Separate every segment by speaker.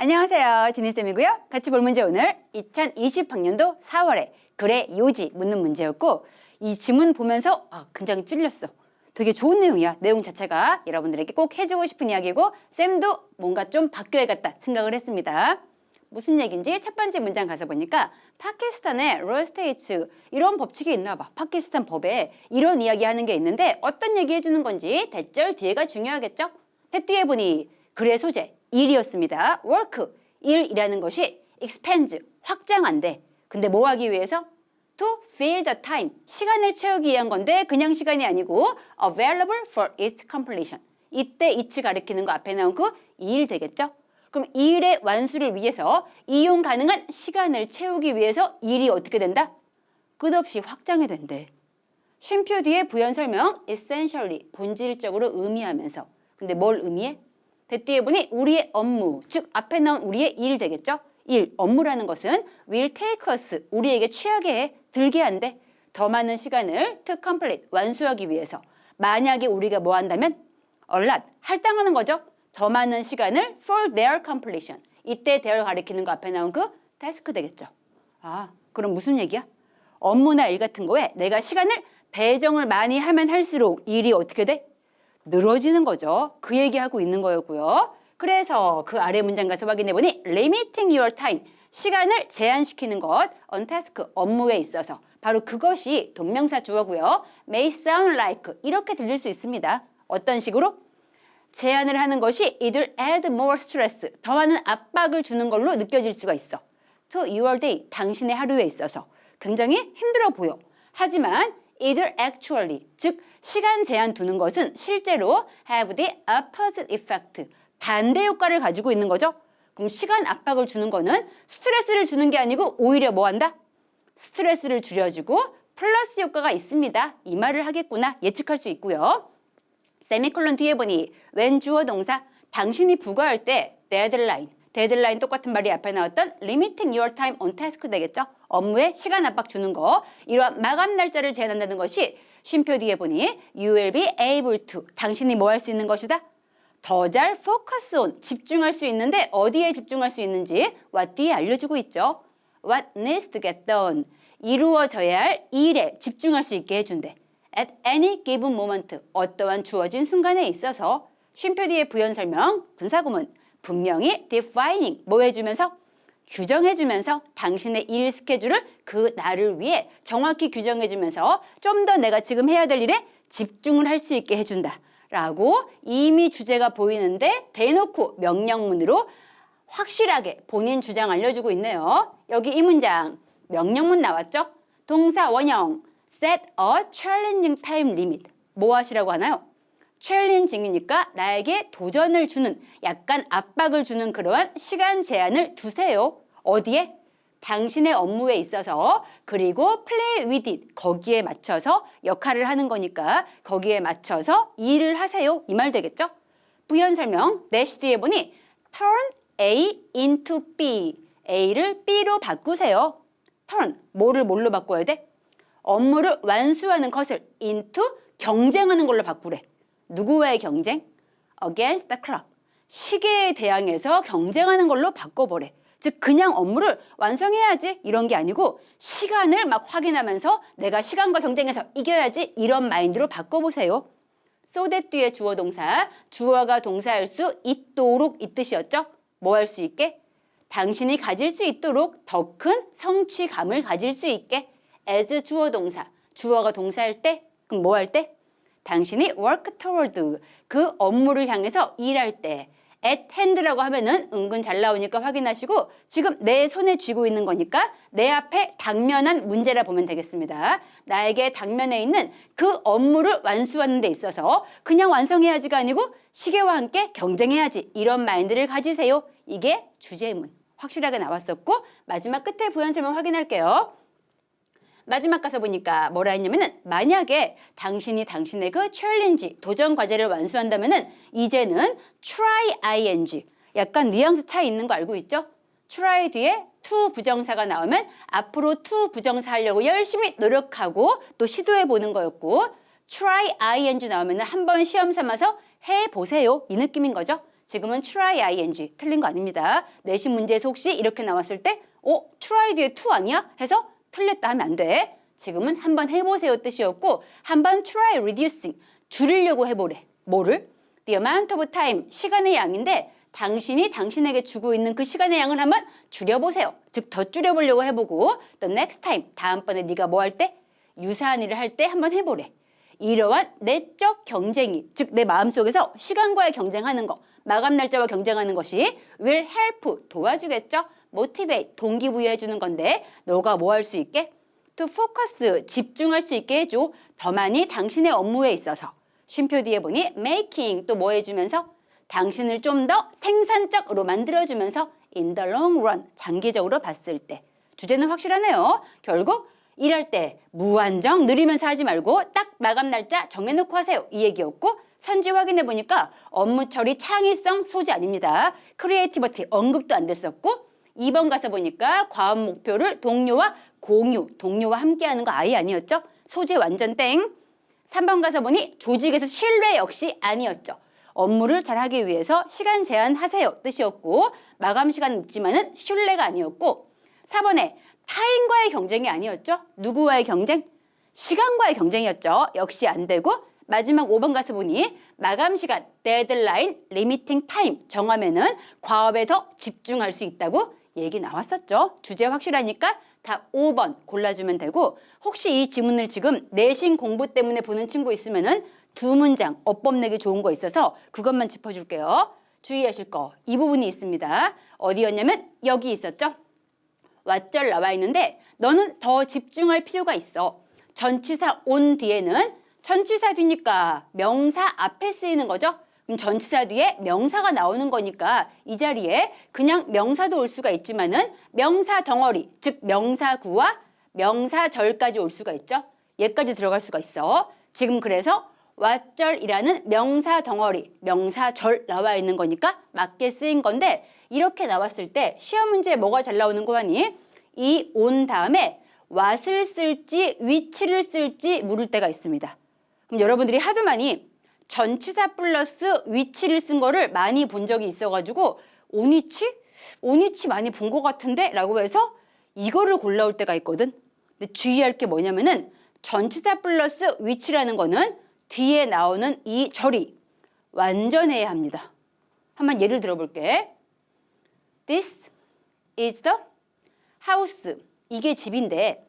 Speaker 1: 안녕하세요. 지니쌤이고요. 같이 볼 문제 오늘 2020학년도 4월에 글의 요지 묻는 문제였고 이 지문 보면서 아, 굉장히 찔렸어. 되게 좋은 내용이야. 내용 자체가 여러분들에게 꼭 해주고 싶은 이야기고 쌤도 뭔가 좀 바뀌어야겠다 생각을 했습니다. 무슨 얘기인지 첫 번째 문장 가서 보니까 파키스탄의 롤스테이츠 이런 법칙이 있나 봐. 파키스탄 법에 이런 이야기 하는 게 있는데 어떤 얘기 해주는 건지 대절 뒤에가 중요하겠죠? 대 뒤에 보니 글의 소재 일이었습니다. work 일이라는 것이 expands 확장한대. 근데 뭐 하기 위해서? to fill the time 시간을 채우기 위한 건데 그냥 시간이 아니고 available for its completion. 이때 이츠 가리키는 거 앞에 나온 그 일 되겠죠? 그럼 이 일의 완수를 위해서 이용 가능한 시간을 채우기 위해서 일이 어떻게 된다? 끝없이 확장이 된대. 쉼표 뒤에 부연 설명 essentially 본질적으로 의미하면서 근데 뭘 의미해? 대 뒤에 보니 우리의 업무 즉 앞에 나온 우리의 일 되겠죠? 일 업무라는 것은 will take us 우리에게 취하게 해 들게 한대 더 많은 시간을 to complete 완수하기 위해서 만약에 우리가 뭐 한다면 a lot 할당하는 거죠 더 많은 시간을 for their completion 이때 their 가리키는 거 앞에 나온 그 task 되겠죠 아 그럼 무슨 얘기야? 업무나 일 같은 거에 내가 시간을 배정을 많이 하면 할수록 일이 어떻게 돼? 늘어지는 거죠. 그 얘기하고 있는 거였고요. 그래서 그 아래 문장 가서 확인해 보니 limiting your time 시간을 제한시키는 것 task 업무에 있어서 바로 그것이 동명사 주어고요. may sound like 이렇게 들릴 수 있습니다. 어떤 식으로? 제한을 하는 것이 이들 add more stress 더 많은 압박을 주는 걸로 느껴질 수가 있어. to your day 당신의 하루에 있어서 굉장히 힘들어 보여. 하지만 either actually 즉 시간 제한 두는 것은 실제로 have the opposite effect 반대 효과를 가지고 있는 거죠. 그럼 시간 압박을 주는 거는 스트레스를 주는 게 아니고 오히려 뭐 한다? 스트레스를 줄여주고 플러스 효과가 있습니다. 이 말을 하겠구나 예측할 수 있고요. 세미콜론 뒤에 보니 웬 주어 동사 당신이 부과할 때 데드라인 데드라인 똑같은 말이 앞에 나왔던 limiting your time on task 되겠죠? 업무에 시간 압박 주는 거 이러한 마감 날짜를 제한한다는 것이 쉼표 뒤에 보니 you will be able to 당신이 뭐 할 수 있는 것이다? 더 잘 focus on 집중할 수 있는데 어디에 집중할 수 있는지 what 뒤에 알려주고 있죠. what needs to get done 이루어져야 할 일에 집중할 수 있게 해준대. at any given moment 어떠한 주어진 순간에 있어서 쉼표 뒤에 부연 설명 분사구문 분명히 defining 뭐 해주면서 규정해주면서 당신의 일 스케줄을 그 날을 위해 정확히 규정해주면서 좀 더 내가 지금 해야 될 일에 집중을 할 수 있게 해준다. 라고 이미 주제가 보이는데 대놓고 명령문으로 확실하게 본인 주장 알려주고 있네요. 여기 이 문장 명령문 나왔죠? 동사 원형 set a challenging time limit 뭐 하시라고 하나요? 챌린징이니까 나에게 도전을 주는 약간 압박을 주는 그러한 시간 제한을 두세요. 어디에? 당신의 업무에 있어서 그리고 with it 거기에 맞춰서 역할을 하는 거니까 거기에 맞춰서 일을 하세요. 이 말 되겠죠? 부연 설명 내시 뒤에 보니 turn A into B A를 B로 바꾸세요. turn 뭐를 뭘로 바꿔야 돼? 업무를 완수하는 것을 into 경쟁하는 걸로 바꾸래. 누구와의 경쟁? against the clock. 시계에 대항해서 경쟁하는 걸로 바꿔보래. 즉 그냥 업무를 완성해야지 이런 게 아니고 시간을 막 확인하면서 내가 시간과 경쟁해서 이겨야지 이런 마인드로 바꿔보세요. so that 뒤에 주어 동사, 주어가 동사할 수 있도록 이 뜻이었죠? 뭐 할 수 있게? 당신이 가질 수 있도록 더 큰 성취감을 가질 수 있게 as 주어 동사, 주어가 동사할 때 그럼 뭐 할 때? 당신이 work toward 그 업무를 향해서 일할 때 at hand라고 하면은 은근 잘 나오니까 확인하시고 지금 내 손에 쥐고 있는 거니까 내 앞에 당면한 문제라 보면 되겠습니다. 나에게 당면에 있는 그 업무를 완수하는 데 있어서 그냥 완성해야지가 아니고 시계와 함께 경쟁해야지 이런 마인드를 가지세요. 이게 주제문 확실하게 나왔었고 마지막 끝에 부연 설명 확인할게요. 마지막 가서 보니까 뭐라 했냐면은 만약에 당신이 당신의 그 챌린지 도전 과제를 완수한다면은 이제는 try ing 약간 뉘앙스 차이 있는 거 알고 있죠? try 뒤에 to 부정사가 나오면 앞으로 to 부정사 하려고 열심히 노력하고 또 시도해 보는 거였고 try ing 나오면은 한번 시험 삼아서 해 보세요 이 느낌인 거죠. 지금은 try ing 틀린 거 아닙니다. 내신 문제에서 혹시 이렇게 나왔을 때 어? try 뒤에 to 아니야? 해서 틀렸다 하면 안 돼. 지금은 한번 해보세요 뜻이었고 한번 try reducing 줄이려고 해보래. 뭐를? The amount of time 시간의 양인데 당신이 당신에게 주고 있는 그 시간의 양을 한번 줄여보세요. 즉 더 줄여보려고 해보고 the next time 다음번에 네가 뭐 할 때? 유사한 일을 할 때 한번 해보래. 이러한 내적 경쟁이 즉 내 마음속에서 시간과의 경쟁하는 거 마감 날짜와 경쟁하는 것이 will help 도와주겠죠. Motivate 동기부여해 주는 건데 너가 뭐 할 수 있게 to focus 집중할 수 있게 해줘. 더 많이 당신의 업무에 있어서 쉼표 뒤에 보니 making 또 뭐 해주면서 당신을 좀 더 생산적으로 만들어주면서 in the long run 장기적으로 봤을 때 주제는 확실하네요. 결국 일할 때 무한정 느리면서 하지 말고 딱 마감 날짜 정해놓고 하세요. 이 얘기였고 선지 확인해 보니까 업무 처리 창의성 소지 아닙니다. 크리에이티버티 언급도 안 됐었고 2번 가서 보니까 과업 목표를 동료와 공유, 동료와 함께하는 거 아예 아니었죠. 소지 완전 땡. 3번 가서 보니 조직에서 신뢰 역시 아니었죠. 업무를 잘 하기 위해서 시간 제한하세요 뜻이었고 마감 시간은 있지만은 신뢰가 아니었고 4번에 타인과의 경쟁이 아니었죠. 누구와의 경쟁? 시간과의 경쟁이었죠. 역시 안 되고 마지막 5번 가서 보니 마감 시간, 데드라인, 리미팅 타임 정하면은 과업에 더 집중할 수 있다고 얘기 나왔었죠. 주제 확실하니까 다 5번 골라주면 되고 혹시 이 지문을 지금 내신 공부 때문에 보는 친구 있으면은 두 문장 어법 내기 좋은 거 있어서 그것만 짚어줄게요. 주의하실 거 이 부분이 있습니다. 어디였냐면 여기 있었죠. 왓절 나와 있는데 너는 더 집중할 필요가 있어. 전치사 온 뒤에는 전치사 뒤니까 명사 앞에 쓰이는 거죠. 전치사 뒤에 명사가 나오는 거니까 이 자리에 그냥 명사도 올 수가 있지만은 명사 덩어리, 즉 명사구와 명사절까지 올 수가 있죠. 얘까지 들어갈 수가 있어. 지금 그래서 왓절이라는 명사 덩어리, 명사절 나와 있는 거니까 맞게 쓰인 건데 이렇게 나왔을 때 시험 문제에 뭐가 잘 나오는 거 아니? 이 온 다음에 what을 쓸지 위치를 쓸지 물을 때가 있습니다. 그럼 여러분들이 하도 많이 전치사 플러스 위치를 쓴 거를 많이 본 적이 있어가지고 온위치? 온위치 많이 본 것 같은데? 라고 해서 이거를 골라올 때가 있거든. 근데 주의할 게 뭐냐면은 전치사 플러스 위치라는 거는 뒤에 나오는 이 절이 완전해야 합니다. 한번 예를 들어볼게. This is the house. 이게 집인데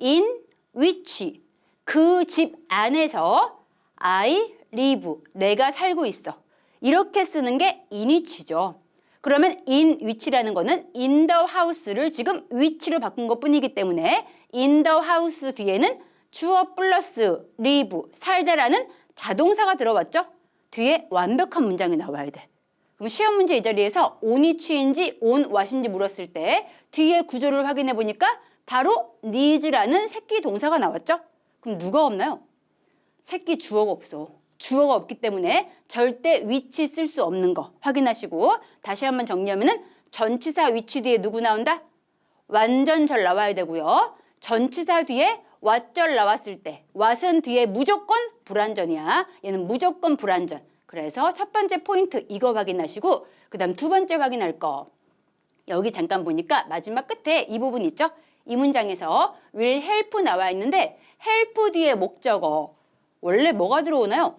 Speaker 1: in which 그 집 안에서 I live. 내가 살고 있어. 이렇게 쓰는 게 in which죠. 그러면 in which라는 거는 in the house를 지금 which로 바꾼 것 뿐이기 때문에 in the house 뒤에는 주어 플러스 live, 살다라는 자동사가 들어왔죠? 뒤에 완벽한 문장이 나와야 돼. 그럼 시험 문제 이 자리에서 on이 취인지 on what인지 물었을 때 뒤에 구조를 확인해 보니까 바로 needs라는 새끼 동사가 나왔죠? 그럼 누가 없나요? 새끼 주어가 없어. 주어가 없기 때문에 절대 위치 쓸 수 없는 거 확인하시고 다시 한번 정리하면은 전치사 위치 뒤에 누구 나온다? 완전절 나와야 되고요. 전치사 뒤에 왓절 나왔을 때 왓은 뒤에 무조건 불완전이야. 얘는 무조건 불완전. 그래서 첫 번째 포인트 이거 확인하시고 그다음 두 번째 확인할 거. 여기 잠깐 보니까 마지막 끝에 이 부분 있죠? 이 문장에서 will help 나와 있는데 help 뒤에 목적어 원래 뭐가 들어오나요?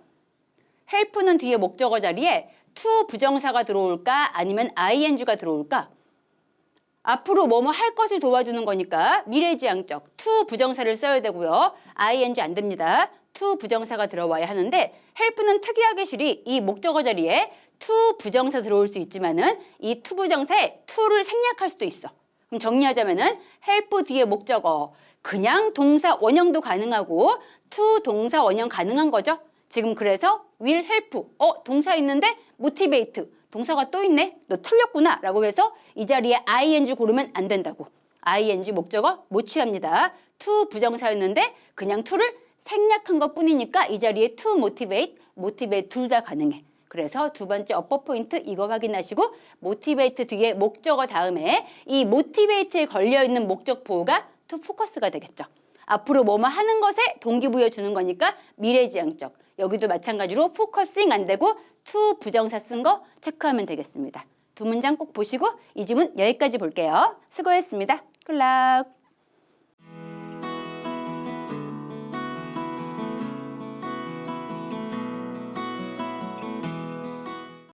Speaker 1: Help는 뒤에 목적어 자리에 to 부정사가 들어올까 아니면 ing가 들어올까? 앞으로 뭐뭐 할 것을 도와주는 거니까 미래지향적 to 부정사를 써야 되고요. ing 안 됩니다. to 부정사가 들어와야 하는데 help는 특이하게 실이 이 목적어 자리에 to 부정사 들어올 수 있지만은 이 to 부정사에 to를 생략할 수도 있어. 그럼 정리하자면은 help 뒤에 목적어 그냥 동사 원형도 가능하고 to 동사 원형 가능한 거죠. 지금 그래서 will help. 어 동사 있는데 motivate. 동사가 또 있네. 너 틀렸구나. 라고 해서 이 자리에 ing 고르면 안 된다고. ing 목적어 못 취합니다. to 부정사였는데 그냥 to를 생략한 것 뿐이니까 이 자리에 to motivate motivate 둘 다 가능해. 그래서 두 번째 어퍼 포인트 이거 확인하시고 motivate 뒤에 목적어 다음에 이 motivate에 걸려있는 목적 보호가 to focus가 되겠죠. 앞으로 뭐뭐 하는 것에 동기부여 주는 거니까 미래지향적 여기도 마찬가지로 포커싱 안 되고 to 부정사 쓴 거 체크하면 되겠습니다. 두 문장 꼭 보시고 이 지문 여기까지 볼게요. 수고했습니다. 굿락.